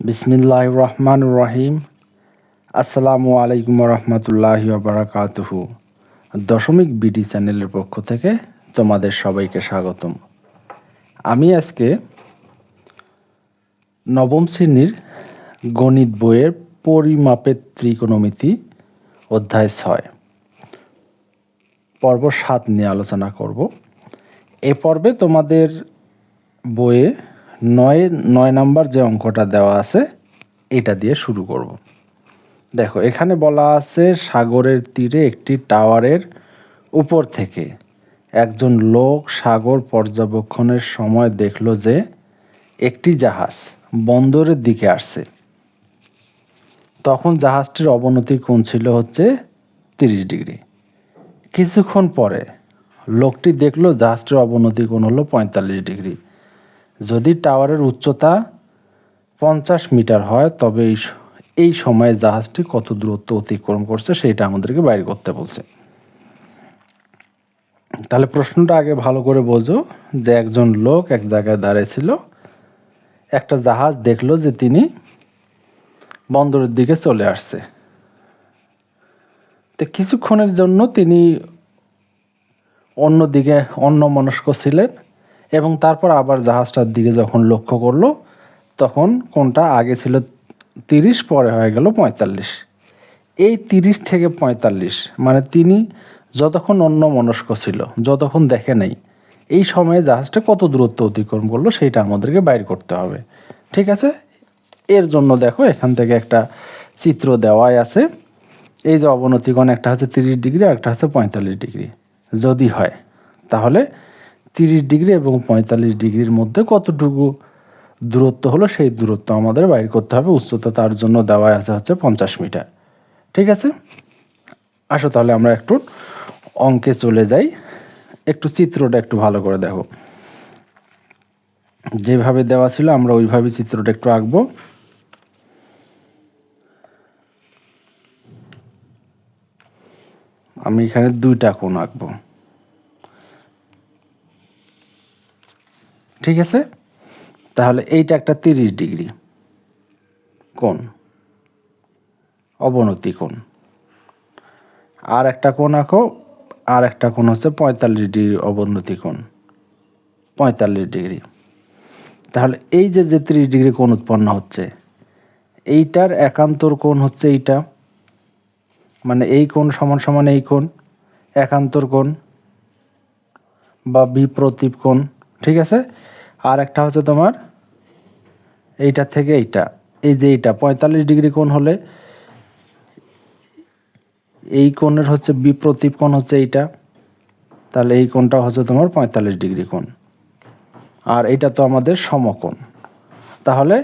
বিসমিল্লাহ রহমান রহিম আসসালামু আলাইকুম রহমতুল্লাহ বারাকাতুহু দশমিক বিডি চ্যানেলের পক্ষ থেকে তোমাদের সবাইকে স্বাগতম। আমি আজকে নবম শ্রেণির গণিত বইয়ের পরিমাপের ত্রিকোণমিতি অধ্যায় ছয় পর্ব সাত নিয়ে আলোচনা করব। এ পর্বে তোমাদের বইয়ে নয় নয় নাম্বার যে অঙ্কটা দেওয়া আছে, এটা দিয়ে শুরু করব। দেখো, এখানে বলা আছে সাগরের তীরে একটি টাওয়ারের উপর থেকে একজন লোক সাগর পর্যবেক্ষণের সময় দেখল যে একটি জাহাজ বন্দরের দিকে আসছে। তখন জাহাজটির অবনতি কোণ ছিল হচ্ছে তিরিশ ডিগ্রি। কিছুক্ষণ পরে লোকটি দেখল জাহাজটির অবনতি কোণ হলো পঁয়তাল্লিশ ডিগ্রি। যদি টাওয়ারের উচ্চতা পঞ্চাশ মিটার হয়, তবে এই সময়ে জাহাজটি কত দূরত্ব অতিক্রম করছে সেটা আমাদেরকে বাইর করতে বলছে। তাহলে প্রশ্নটা আগে ভালো করে বোঝো যে একজন লোক এক জায়গায় দাঁড়িয়ে ছিল, একটা জাহাজ দেখল যে তিনি বন্দরের দিকে চলে আসছে। তো কিছুক্ষণের জন্য তিনি অন্যদিকে অন্য মনস্ক ছিলেন। এবং তারপর আবার জাহাজটার দিকে যখন লক্ষ্য করল, তখন কোনটা আগে ছিল তিরিশ, পরে হয়ে গেল পঁয়তাল্লিশ। এই তিরিশ থেকে পঁয়তাল্লিশ মানে তিনি যতক্ষণ অন্য মনস্ক ছিল, যতক্ষণ দেখে নাই, এই সময়ে জাহাজটা কত দূরত্ব অতিক্রম করল সেটা আমাদেরকে বাইর করতে হবে। ঠিক আছে? এর জন্য দেখো এখান থেকে একটা চিত্র দেওয়াই আছে। এই যে অবনতিকোণ একটা হচ্ছে তিরিশ ডিগ্রি আর একটা হচ্ছে পঁয়তাল্লিশ ডিগ্রি। যদি হয়, তাহলে তিরিশ ডিগ্রি এবং পঁয়তাল্লিশ ডিগ্রির মধ্যে কতটুকু দূরত্ব হলো, সেই দূরত্ব আমাদের বাইর করতে হবে। উচ্চতা তার জন্য দেওয়া আছে হচ্ছে পঞ্চাশ মিটার। ঠিক আছে? আসো তাহলে আমরা একটু অঙ্কে চলে যাই। একটু চিত্রটা একটু ভালো করে দেখো। যেভাবে দেওয়া ছিল আমরা ওইভাবে চিত্রটা একটু আঁকবো। আমি এখানে দুইটা কোণ আঁকবো। ঠিক আছে? তাহলে এইটা একটা তিরিশ ডিগ্রি। কোণ? অবনতি কোণ। আর একটা কোণ আঁকো, আর একটা কোণ হচ্ছে পঁয়তাল্লিশ ডিগ্রি অবনতি কোণ। পঁয়তাল্লিশ ডিগ্রি। তাহলে এই যে যে ত্রিশ ডিগ্রি কোণ উৎপন্ন হচ্ছে, এইটার একান্তর কোণ হচ্ছে এইটা। মানে এই কোণ সমান সমান এই কোণ, একান্তর কোণ বা বিপ্রতীপ কোণ। ঠিক আছে? আর একটা হচ্ছে তোমার এইটা থেকে এইটা। এই যে এইটা, পঁয়তাল্লিশ ডিগ্রি কোণ হলে এই কোণের হচ্ছে বিপ্রতীপ কোণ হচ্ছে এইটা। তাহলে এই কোণটা হচ্ছে তোমার পঁয়তাল্লিশ ডিগ্রি কোণ। আর এইটা তো আমাদের সমকোণ। তাহলে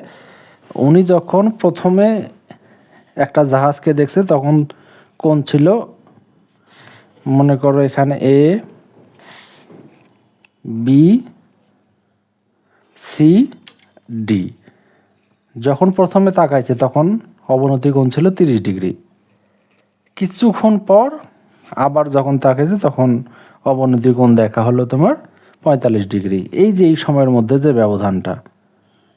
উনি যখন প্রথমে একটা জাহাজকে দেখছে, তখন কোণ ছিল মনে করো এখানে এ বি সি ডি যখন প্রথমে তাকাইছে, তখন অবনতি কোণ ছিল তিরিশ ডিগ্রি। কিছুক্ষণ পর আবার যখন তাকাইছে, তখন অবনতি কোণ দেখা হলো তোমার পঁয়তাল্লিশ ডিগ্রি। এই যে এই সময়ের মধ্যে যে ব্যবধানটা,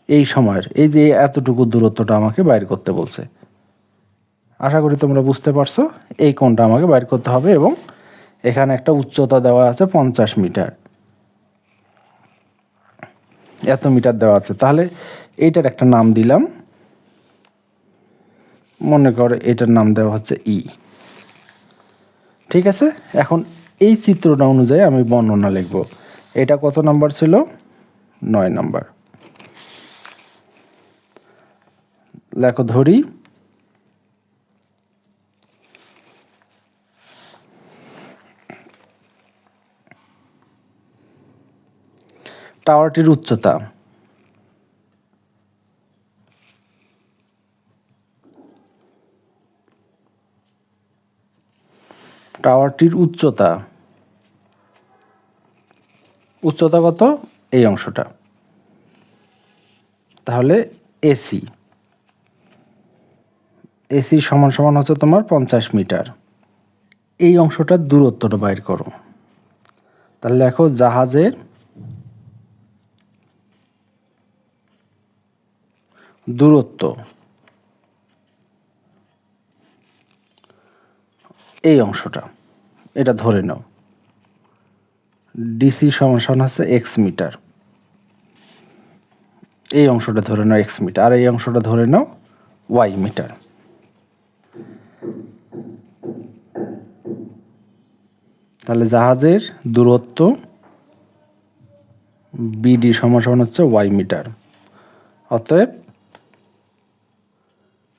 এই সময়ের, এই যে এতটুকু দূরত্বটা আমাকে বাইর করতে বলছে। আশা করি তোমরা বুঝতে পারছ, এই কোণটা আমাকে বাইর করতে হবে এবং এখানে একটা উচ্চতা দেওয়া আছে পঞ্চাশ মিটার। এত মিটার দেওয়া আছে। তাহলে এইটার একটা নাম দিলাম। মনে করো এটার নাম দেওয়া হচ্ছে ই ঠিক আছে? এখন এই চিত্রটা অনুযায়ী আমি বর্ণনা লিখব। এটা কত নাম্বার ছিল? নয় নাম্বার। লেখো ধরি। টাওয়ারটির উচ্চতা। টাওয়ারটির উচ্চতা। উচ্চতা কত? এই অংশটা। তাহলে এসি। এসি সমান সমান হচ্ছে তোমার পঞ্চাশ মিটার। এই অংশটার দূরত্বটা বাইর করো। তাহলে দেখো জাহাজের দূরত্ব। এই অংশটা, এটা ধরে নাও। ডিসি সমান হচ্ছে এক্স মিটার। এই অংশটা ধরে নাও এক্স মিটার, আর এই অংশটা ধরে নাও ওয়াই মিটার। তাহলে জাহাজের দূরত্ব বিডি সমান হচ্ছে ওয়াই মিটার। অতএব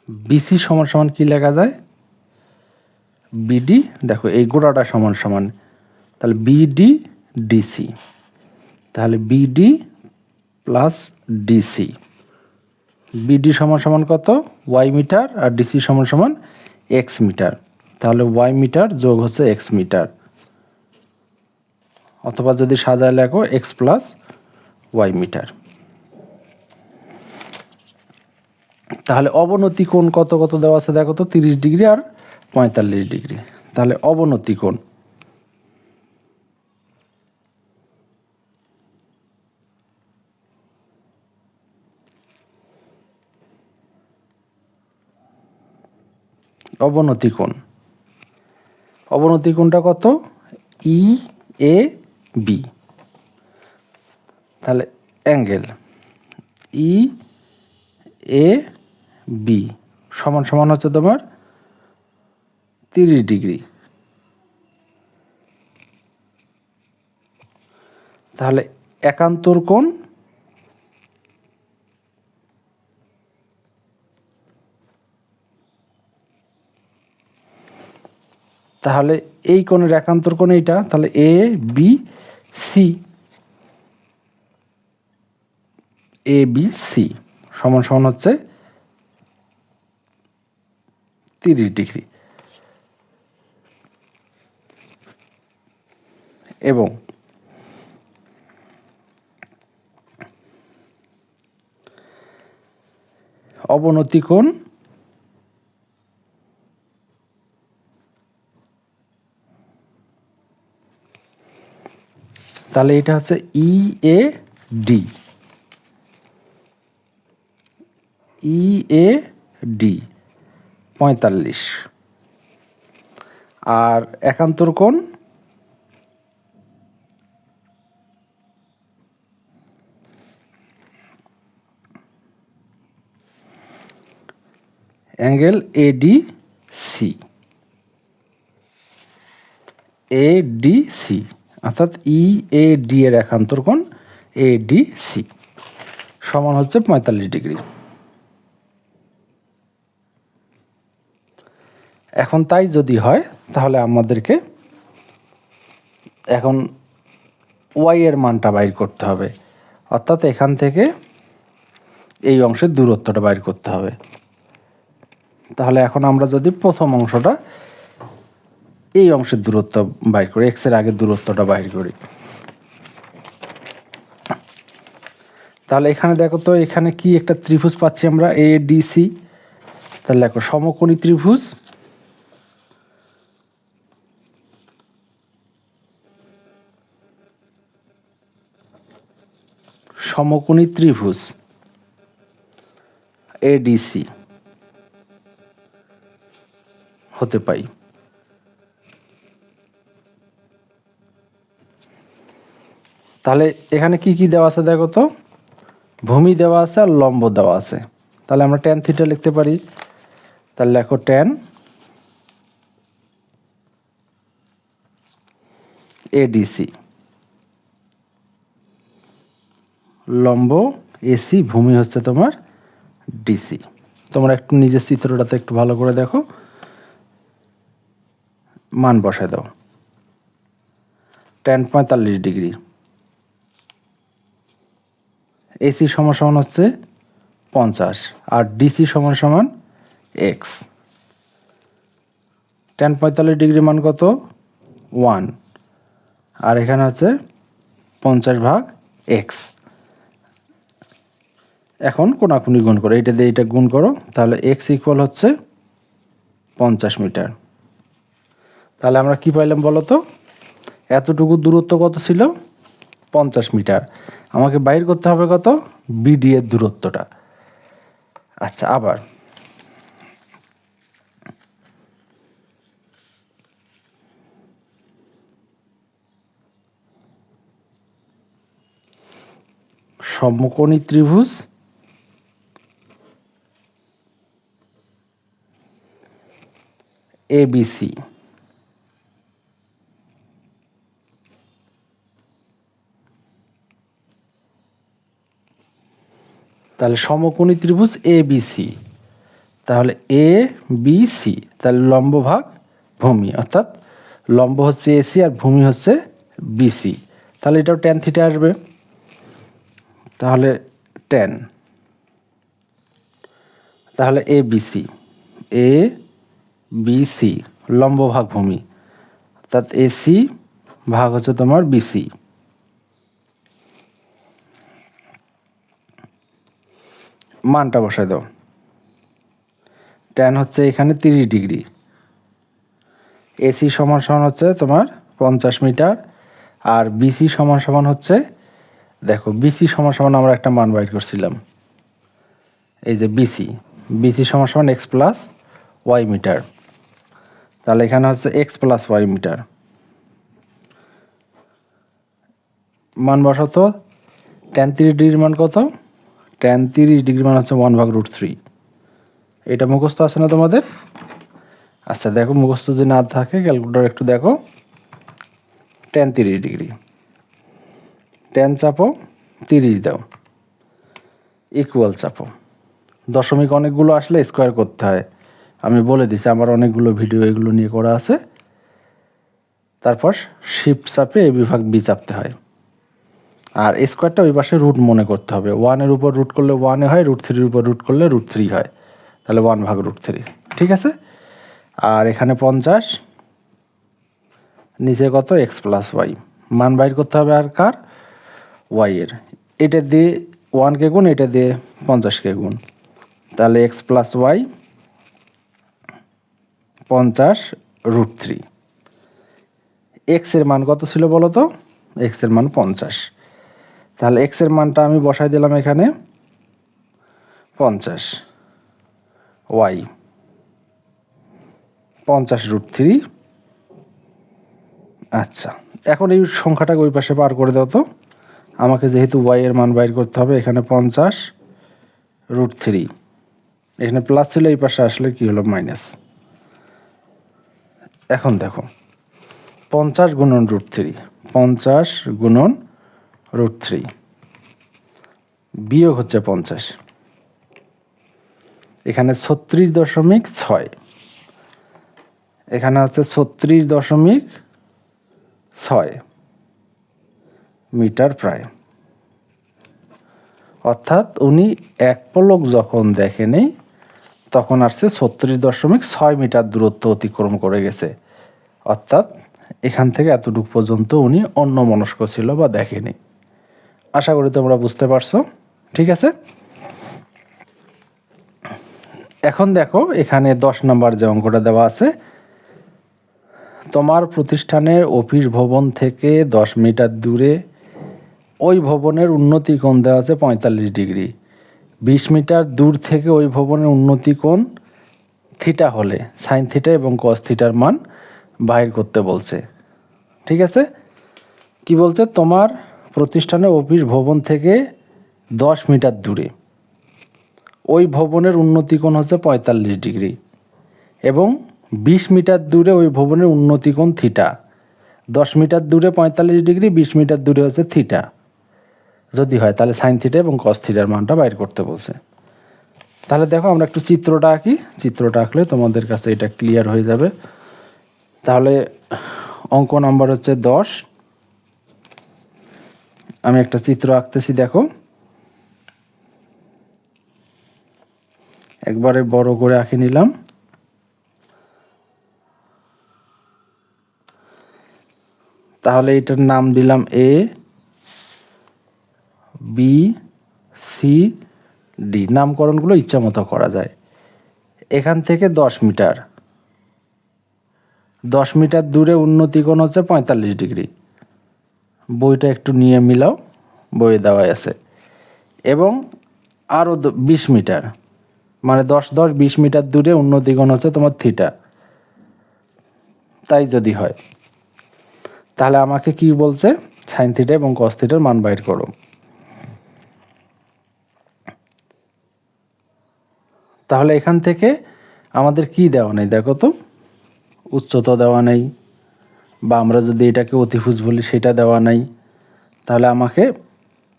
বিসি সমান সমান কি লেখা যায়? বিডি দেখো এই গোড়াটা সমান সমান। তাহলে বিডি ডিসি তাহলে বিডি প্লাস ডিসি বিডি সমান সমান কত? ওয়াই মিটার আর ডিসি সমান সমান এক্স মিটার। তাহলে ওয়াই মিটার যোগ হচ্ছে এক্স মিটার। অথবা যদি সাজায় লেখো এক্স প্লাস ওয়াই মিটার। তাহলে অবনতি কোণ কত কত দেওয়া আছে দেখো তো, তিরিশ ডিগ্রি আর পঁয়তাল্লিশ ডিগ্রি। তাহলে অবনতি কোণ। অবনতি কোণ। অবনতি কোণটা কত? ই এ বি তাহলে অ্যাঙ্গেল। ই এ বি সমান সমান হচ্ছে তোমার তিরিশ ডিগ্রি। তাহলে একান্তর কোণ তাহলে এই কোণের একান্তর কোণ এইটা, তাহলে A B C A B C সমান সমান হচ্ছে তিরিশ ডিগ্রি। এবং অবনতি কোণ তাহলে এটা হচ্ছে ই A D E A D পঁয়তাল্লিশ। আর একান্তর কোণ? Angle AD C A D C অর্থাৎ ই এ ডি এর একান্তর কোণ এ ডি সি সমান হচ্ছে পঁয়তাল্লিশ ডিগ্রি। এখন তাই যদি হয়, তাহলে আমাদেরকে এখন ওয়াই এর মানটা বাইর করতে হবে। অর্থাৎ এখান থেকে এই অংশের দূরত্বটা বাইর করতে হবে। তাহলে এখন আমরা যদি প্রথম অংশটা এই অংশের দূরত্ব বাইর করি এক্সের আগের দূরত্বটা বাইর করি। তাহলে এখানে দেখো তো, এখানে কি একটা ত্রিভুজ পাচ্ছি আমরা এ ডি সি তাহলে দেখো, সমকোণী ত্রিভুজ সমকোণী ত্রিভুজ এডিসি হতে পাই। তাহলে এখানে কি কি দেওয়া আছে দেখো তো? ভূমি দেওয়া আছে আর লম্ব দেওয়া আছে। তাহলে আমরা ট্যান থিটা লিখতে পারি। তাহলে লেখো ট্যান এডিসি লম্ব এসি, ভূমি হচ্ছে তোমার ডিসি। তোমরা একটু নিজের চিত্রটাতে একটু ভালো করে দেখো। মান বসায় দাও। টেন পঁয়তাল্লিশ ডিগ্রি। এসি সমান সমান হচ্ছে পঞ্চাশ, আর ডিসি সমান সমান এক্স টেন পঁয়তাল্লিশ ডিগ্রি মান কত? ওয়ান। আর এখানে হচ্ছে পঞ্চাশ ভাগ এক্স এখন কোনাকুনি গুণ করো, এটা দিয়ে এটা গুণ করো, তাহলে এক্স ইকুয়াল হচ্ছে পঞ্চাশ মিটার। তাহলে আমরা কি পাইলাম বলো তো? এতটুকু দূরত্ব কত ছিল? পঞ্চাশ মিটার। আমাকে বাইর করতে হবে কত? বিডি এর দূরত্বটা। আচ্ছা আবার। সমকোণী ত্রিভুজ এবিসি তাহলে সমকোণী ত্রিভুজ এ বি সি তাহলে এ বি সি তাহলে লম্ব ভাগ ভূমি, অর্থাৎ লম্ব হচ্ছে এসি আর ভূমি হচ্ছে বিসি তাহলে এটাও ট্যান থিটা আসবে। তাহলে টেন তাহলে এ বিসি এ বিসি লম্ব ভাগ ভূমি। অর্থাৎ এসি ভাগ হচ্ছে তোমার বিসি মানটা বসায় দাও। ট্যান হচ্ছে এখানে তিরিশ ডিগ্রি। এসি সমান সমান হচ্ছে তোমার পঞ্চাশ মিটার। আর বিসি সমান সমান হচ্ছে, দেখো বিসি সমান সমান আমরা একটা মান বাইর করছিলাম। এই যে বিসি বিসি সমান সমান এক্স প্লাস ওয়াই মিটার। তাহলে এখানে হচ্ছে এক্স প্লাস ওয়াই মিটার। মান বসাতো টেন তিরিশ ডিগ্রির মান কত? টেন তিরিশ ডিগ্রি মান হচ্ছে ওয়ান ভাগ রুট থ্রি এটা মুখস্থ আছে না তোমাদের? আচ্ছা দেখো মুখস্থ যদি না থাকে ক্যালকুলেটার একটু দেখো। টেন তিরিশ ডিগ্রি। টেন চাপো, তিরিশ দাও। ইকুয়াল চাপো। দশমিক অনেকগুলো আসলে স্কোয়ার করতে হয়। আমি বলে দিছি, আমার অনেকগুলো ভিডিও এগুলো নিয়ে করা আছে। তারপর শিফট চাপে এ বিভাগ বি চাপতে হয়। আর স্কোয়ারটা ওই পাশে রুট মনে করতে হবে। ওয়ানের উপর রুট করলে ওয়ানে হয় রুট থ্রির উপর রুট করলে রুট থ্রি হয়। তাহলে ওয়ান ভাগ রুট থ্রি ঠিক আছে? আর এখানে পঞ্চাশ, নিচে কত? এক্স প্লাস ওয়াই মান বাইর করতে হবে আর কার? ওয়াই এর। এটা দিয়ে ওয়ানকে গুণ, এটা দিয়ে পঞ্চাশকে গুণ। তাহলে এক্স প্লাস ওয়াই পঞ্চাশ রুট থ্রি এক্সের মান কত ছিল বলো তো? এক্সের মান পঞ্চাশ। তাহলে এক্সের মানটা আমি বসাই দিলাম এখানে পঞ্চাশ। ওয়াই পঞ্চাশ রুট থ্রি আচ্ছা এখন এই সংখ্যাটাকে ওই পাশে পার করে দাও তো। আমাকে যেহেতু ওয়াই এর মান বাইর করতে হবে, এখানে পঞ্চাশ রুট থ্রি এখানে প্লাস ছিল, এই পাশে আসলে কি হলো? মাইনাস এখন দেখো, পঞ্চাশ গুণন রুট থ্রি পঞ্চাশ গুণন রুট থ্রি বিয়োগ হচ্ছে পঞ্চাশ। এখানে ছত্রিশ দশমিক ছয়, এখানে হচ্ছে ছত্রিশ দশমিক ছয় মিটার প্রায়। অর্থাৎ উনি এক পলক যখন দেখেনি তখন আসছে ছত্রিশ দশমিক ছয় মিটার দূরত্ব অতিক্রম করে গেছে। অর্থাৎ এখান থেকে এতটুকু পর্যন্ত উনি অন্য মনস্ক ছিল বা দেখেনি। আশা করি তোমরা বুঝতে পারছ, ঠিক আছে? এখন দেখো, এখানে দশ নম্বর যে অঙ্কটা দেওয়া আছে, তোমার প্রতিষ্ঠানের অফিস ভবন থেকে দশ মিটার দূরে ওই ভবনের উন্নতি কোণ দেওয়া আছে পঁয়তাল্লিশ ডিগ্রি। বিশ মিটার দূর থেকে ওই ভবনের উন্নতি কোণ থিটা হলে, সাইন থিটা এবং কস থিটার মান বাহির করতে বলছে। ঠিক আছে? কি বলছে? তোমার প্রতিষ্ঠানের অফিস ভবন থেকে দশ মিটার দূরে। ওই ভবনের উন্নতি কোণ হচ্ছে পঁয়তাল্লিশ ডিগ্রি এবং বিশ মিটার দূরে ওই ভবনের উন্নতি কোণ থিটা। দশ মিটার দূরে পঁয়তাল্লিশ ডিগ্রি, বিশ মিটার দূরে হচ্ছে থিটা। যদি হয়, তাহলে সাইন থিটা এবং কস থিটার মানটা বাইর করতে বলছে। তাহলে দেখো আমরা একটু চিত্রটা আঁকি। চিত্রটা আঁকলে তোমাদের কাছে এটা ক্লিয়ার হয়ে যাবে। তাহলে অঙ্ক নাম্বার হচ্ছে দশ। আমি একটা চিত্র আঁকতেছি, দেখো। একবারে বড় করে আঁকে নিলাম। তাহলে এটার নাম দিলাম এ বি সি ডি নামকরণগুলো ইচ্ছা মতো করা যায়। এখান থেকে দশ মিটার। দশ মিটার দূরে উন্নতি কোণ হচ্ছে পঁয়তাল্লিশ ডিগ্রি। বইটা একটু নিয়ে মিলাও বইয়ে দেওয়া আছে। এবং আরও বিশ মিটার। মানে দশ দশ, বিশ মিটার দূরে উন্নতি কোণ হচ্ছে তোমার থিটা। তাই যদি হয়। তাহলে আমাকে কি বলছে? সাইন থিটা এবং কস থিটার মান বাইর করো। তাহলে এখান থেকে আমাদের কি দেওয়া নেই? দেখো তো, উচ্চতা দেওয়া নেই, বা আমরা যদি এটাকে অতিভুজ বলি সেটা দেওয়া নাই। তাহলে আমাকে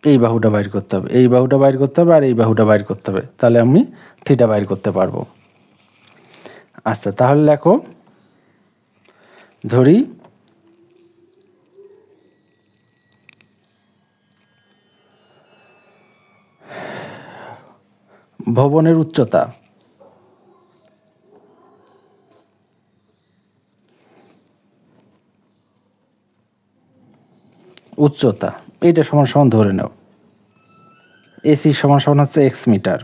এই বাহুটা বাইর করতে হবে, এই বাহুটা বাইর করতে হবে আর এই বাহুটা বাইর করতে হবে। তাহলে আমি থিটা বাইর করতে পারব। আচ্ছা তাহলে লেখো ধরি ভবনের উচ্চতা। উচ্চতা, এইটা সমান সমান ধরে নাও। এসি সমান সমান হচ্ছে এক্স মিটার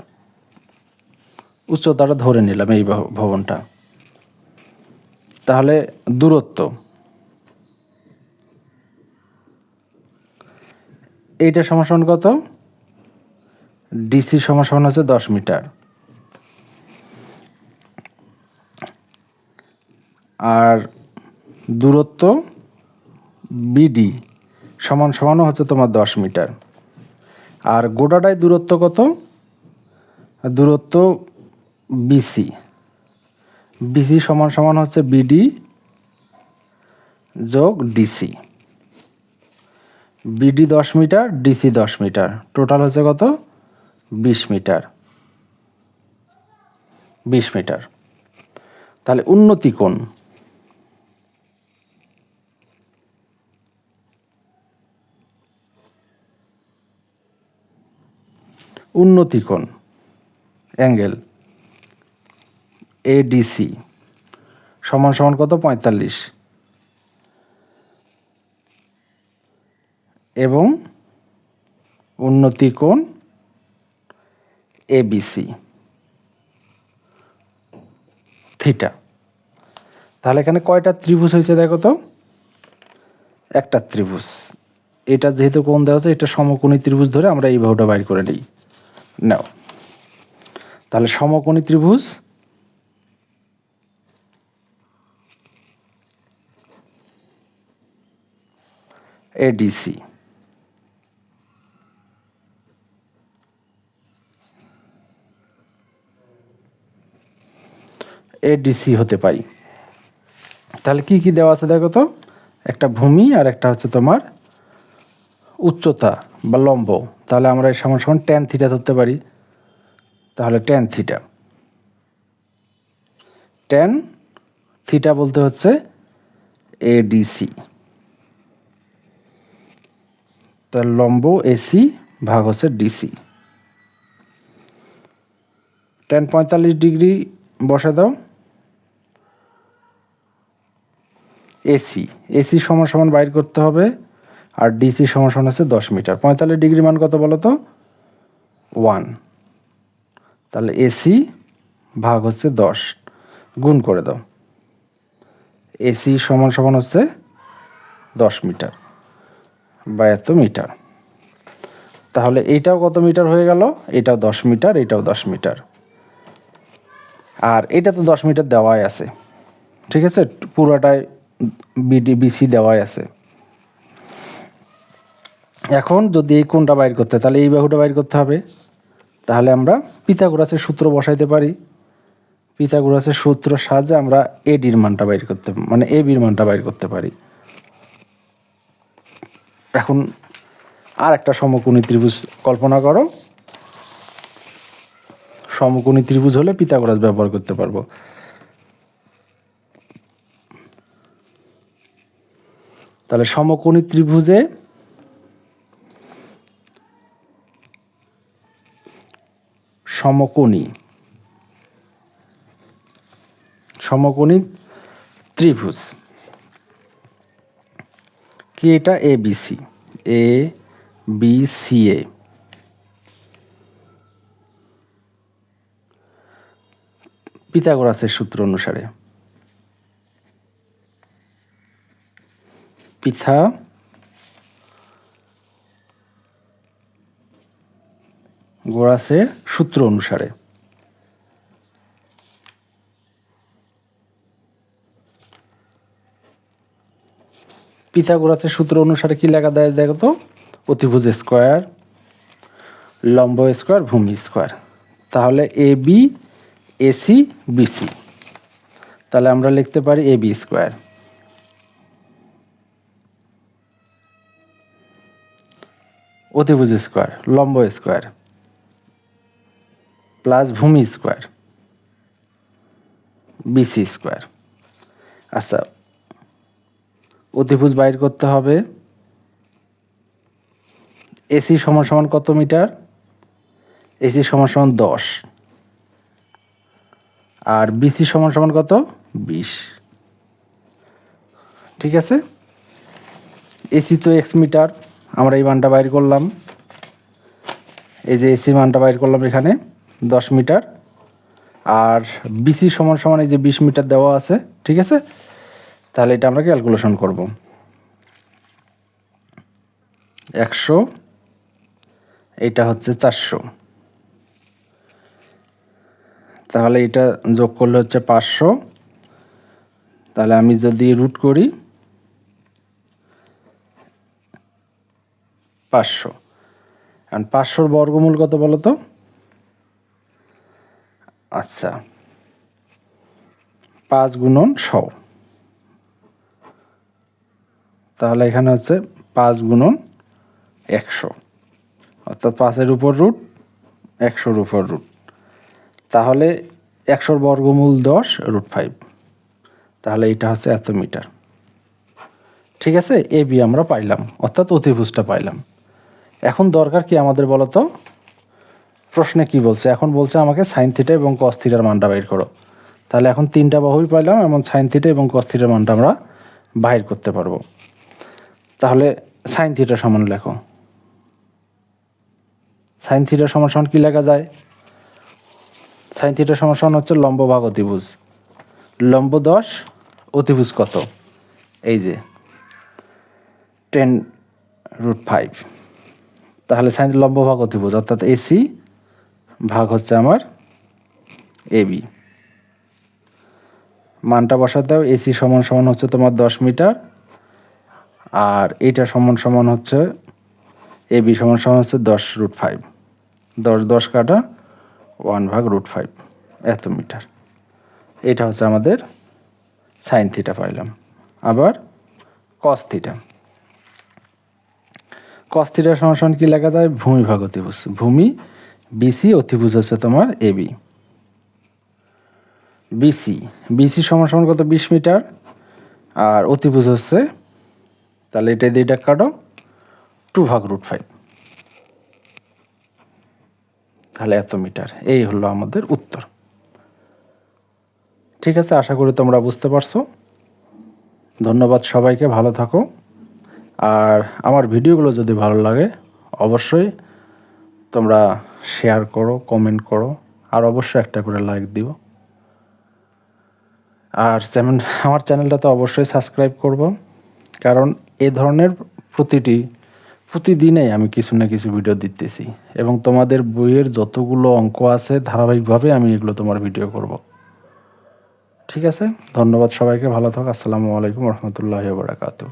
উচ্চতাটা ধরে নিলাম এই ভবনটা। তাহলে দূরত্ব। এইটা সমান সমান কত? ডিসি সমান সমান হচ্ছে দশ মিটার। আর দূরত্ব বিডি সমান সমানও হচ্ছে তোমার দশ মিটার। আর গোটাটায় দূরত্ব কত? দূরত্ব বিসি। বিসি সমান সমান হচ্ছে বিডি যোগ ডিসি। বিডি দশ মিটার, ডিসি দশ মিটার। টোটাল হচ্ছে কত? বিশ মিটার। বিশ মিটার। তাহলে উন্নতি কোণ উন্নতি কোণ অ্যাঙ্গেল এডিসি সমান সমান কত? পঁয়তাল্লিশ। এবং উন্নতি কোণ এবিসি থিটা তাহলে এখানে কয়টা ত্রিভুজ হয়েছে দেখো তো? একটা ত্রিভুজ। এটা যেহেতু কোণ দেওয়া হচ্ছে এটা সমকোণী ত্রিভুজ ধরে আমরা এই বাহুটা বাইর করে নিই। নাও। তাহলে সমকোণী ত্রিভুজ এডিসি এডিসি হতে পাই তাহলে কি কি দেওয়া আছে দেখো তো? একটা ভূমি আর একটা হচ্ছে তোমার উচ্চতা বা লম্ব। তাহলে আমরা এই সমান সমান ট্যান থিটা ধরতে পারি। তাহলে ট্যান থিটা ট্যান থিটা বলতে হচ্ছে এডিসি তার লম্ব এসি ভাগ হচ্ছে ডিসি টেন পঁয়তাল্লিশ ডিগ্রি বসে দাও। এসি এসি সমান সমান বাইর করতে হবে আর ডিসি সমান সমান হচ্ছে দশ মিটার। পঁয়তাল্লিশ ডিগ্রি মান কত বলো তো? ওয়ান। তাহলে এসি ভাগ হচ্ছে দশ। গুণ করে দাও। এসি সমান সমান হচ্ছে দশ মিটার বা এত মিটার। তাহলে এইটাও কত মিটার হয়ে গেল? এটাও দশ মিটার, এটাও দশ মিটার। আর এটা তো দশ মিটার দেওয়াই আছে। ঠিক আছে? পুরোটাই বিডি বিসি দেওয়াই আছে। এখন যদি এই কোনটা বাইর করতে তাহলে এই বাহুটা বাইর করতে হবে। তাহলে আমরা পিথাগোরাসের সূত্র বসাইতে পারি। পিথাগোরাসের সূত্র সাহায্যে আমরা এডির মানটা বাইর করতে মানে এ বির মানটা বাইর করতে পারি। এখন আর একটা সমকোণী ত্রিভুজ কল্পনা করো। সমকোণী ত্রিভুজ হলে পিথাগোরাস ব্যবহার করতে পারব। তাহলে সমকোণী ত্রিভুজে সমকোণী সমকোণী ত্রিভুজ। কি এটা? A B C A B C A পিথাগোরাসের সূত্র অনুসারে। পিঠা। গোরাসের সূত্র অনুসারে। পিথাগোরাসের সূত্র অনুসারে কি লেখা দেয় দেখো তো? অতিভুজ স্কোয়ার, লম্ব স্কোয়ার, ভূমি স্কোয়ার। তাহলে এ বি এসি বিসি তাহলে আমরা লিখতে পারি এ বি স্কোয়ার। অতিভুজ স্কোয়ার, লম্ব স্কোয়ার, প্লাস ভূমি স্কোয়ার, বিসি স্কোয়ার। আচ্ছা অতিভুজ বাইর করতে হবে। এসি সমান সমান কত মিটার? এসি সমান সমান দশ। আর বিসি সমান সমান কত? বিশ। ঠিক আছে? এসি তো এক্স মিটার। আমরা এই মানটা বাইর করলাম। এই যে এসি মানটা বাইর করলাম এখানে, দশ মিটার। আর বিসি সমান সমান এই যে বিশ মিটার দেওয়া আছে, ঠিক আছে? তাহলে এটা আমরা ক্যালকুলেশন করব। একশো, এটা হচ্ছে চারশো। তাহলে এটা যোগ করলে হচ্ছে পাঁচশো। তাহলে আমি যদি রুট করি পাঁচশো। কারণ পাঁচশোর বর্গমূল কত বলো তো আচ্ছা। পাঁচ গুণন শ তাহলে এখানে হচ্ছে পাঁচ গুণন একশো। অর্থাৎ পাঁচের উপর রুট, একশোর উপর রুট। তাহলে একশোর বর্গমূল দশ, রুট ফাইভ। তাহলে এটা হচ্ছে এত মিটার। ঠিক আছে? এ বি আমরা পাইলাম। অর্থাৎ অতিভুজটা পাইলাম। এখন দরকার কি আমাদের বলো তো? প্রশ্নে কি বলছে? এখন বলছে আমাকে সাইন থিটা এবং কস থিটার মানটা বাইর করো। তাহলে এখন তিনটা বাহুই পাইলাম এবং সাইন থিটা এবং কস থিটার মানটা আমরা বাইর করতে পারব। তাহলে সাইন থিটা সমান লেখো। সাইন থিটা সমান সমান কি লেখা যায়? সাইন থিটা সমান সমান হচ্ছে লম্ব ভাগ অতিভুজ। লম্ব দশ, অতিভুজ কত? এই যে টেন রুট ফাইভ তাহলে সাইন লম্ব ভাগ অতিভুজ অর্থাৎ এসি ভাগ হচ্ছে আমার এবি মানটা বসাতে হবে এসি সমান সমান হচ্ছে তোমার দশ মিটার, আর এইটা সমান সমান হচ্ছে এবি সমান সমান হচ্ছে দশ রুট ফাইভ দশ দশ কাটা ওয়ান ভাগ রুট ফাইভ এত মিটার। এটা হচ্ছে আমাদের সাইন থিটা পাইলাম। আবার কস থিটা কস সমান কী লেখা যায়? ভূমি ভাগ অতিভুজ। ভূমি বিসি অতিভুজ হচ্ছে তোমার এবি বিসি বিসি সমান কত? বিশ মিটার। আর অতিভুজ হচ্ছে, তাহলে এটা দিয়ে এটা কাটো টু ভাগ রুট ফাইভ তাহলে এত মিটার। এই হলো আমাদের উত্তর। ঠিক আছে, আশা করি তোমরা বুঝতে পারছ। ধন্যবাদ সবাইকে, ভালো থাকো। আর আমার ভিডিওগুলো যদি ভালো লাগে, অবশ্যই তোমরা শেয়ার করো কমেন্ট করো, আর অবশ্যই একটা করে লাইক দিও। আর চ্যানেল আমার চ্যানেলটা তো অবশ্যই সাবস্ক্রাইব করব, কারণ এ ধরনের প্রতিটি, প্রতিদিনেই আমি কিছু না কিছু ভিডিও দিতেছি। এবং তোমাদের বইয়ের যতগুলো অঙ্ক আছে, ধারাবাহিকভাবে আমি এগুলো তোমার ভিডিও করব। ঠিক আছে? ধন্যবাদ সবাইকে, ভালো থাকো, আসসালামু আলাইকুম রহমতুল্লাহ বারাকাতু